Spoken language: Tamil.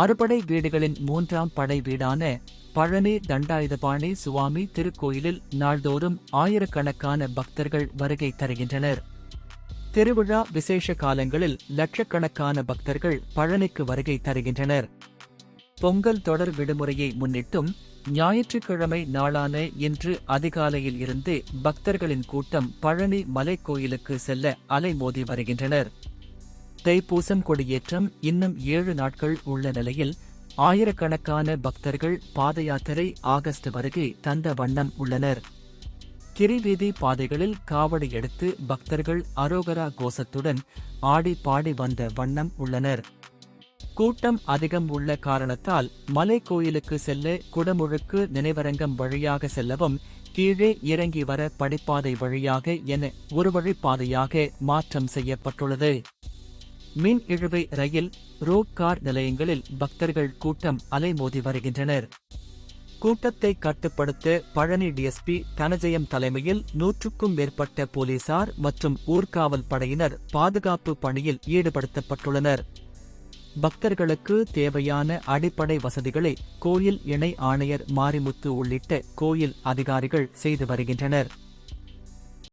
அறுபடை வீடுகளின் மூன்றாம் படை வீடான பழனி தண்டாயுதபாணி சுவாமி திருக்கோயிலில் நாள்தோறும் ஆயிரக்கணக்கான பக்தர்கள் வருகை தருகின்றனர். திருவிழா விசேஷ காலங்களில் லட்சக்கணக்கான பக்தர்கள் பழனிக்கு வருகை தருகின்றனர். பொங்கல் தொடர் விடுமுறையை முன்னிட்டும் ஞாயிற்றுக்கிழமை நாளான இன்று அதிகாலையில் இருந்து பக்தர்களின் கூட்டம் பழனி மலைக்கோயிலுக்கு செல்ல அலைமோதி வருகின்றனர். தைப்பூசம் கொடியேற்றம் இன்னும் ஏழு நாட்கள் உள்ள நிலையில் ஆயிரக்கணக்கான பக்தர்கள் பாத யாத்திரை ஆகஸ்ட் வருகை தந்த வண்ணம் உள்ளனர். கிரிவீதி பாதைகளில் காவடி எடுத்து பக்தர்கள் அரோகரா கோஷத்துடன் ஆடி பாடி வந்த வண்ணம் உள்ளனர். கூட்டம் அதிகம் உள்ள காரணத்தால் மலை கோயிலுக்கு செல்ல குடமுழுக்கு நினைவரங்கம் வழியாக செல்லவும் கீழே இறங்கி வர படிப்பாதை வழியாக என ஒரு வழிப்பாதையாக மாற்றம் செய்யப்பட்டுள்ளது. மின் இழுவை ரயில் ரோட் கார் நிலையங்களில் பக்தர்கள் கூட்டம் அலைமோதி வருகின்றனர். கூட்டத்தை கட்டுப்படுத்த பழனி டிஎஸ்பி தனஜெயம் தலைமையில் நூற்றுக்கும் மேற்பட்ட போலீசார் மற்றும் ஊர்காவல் படையினர் பாதுகாப்பு பணியில் ஈடுபடுத்தப்பட்டுள்ளனர். பக்தர்களுக்கு தேவையான அடிப்படை வசதிகளை கோயில் இணை ஆணையர் மாரிமுத்து உள்ளிட்ட கோயில் அதிகாரிகள் செய்து வருகின்றனர்.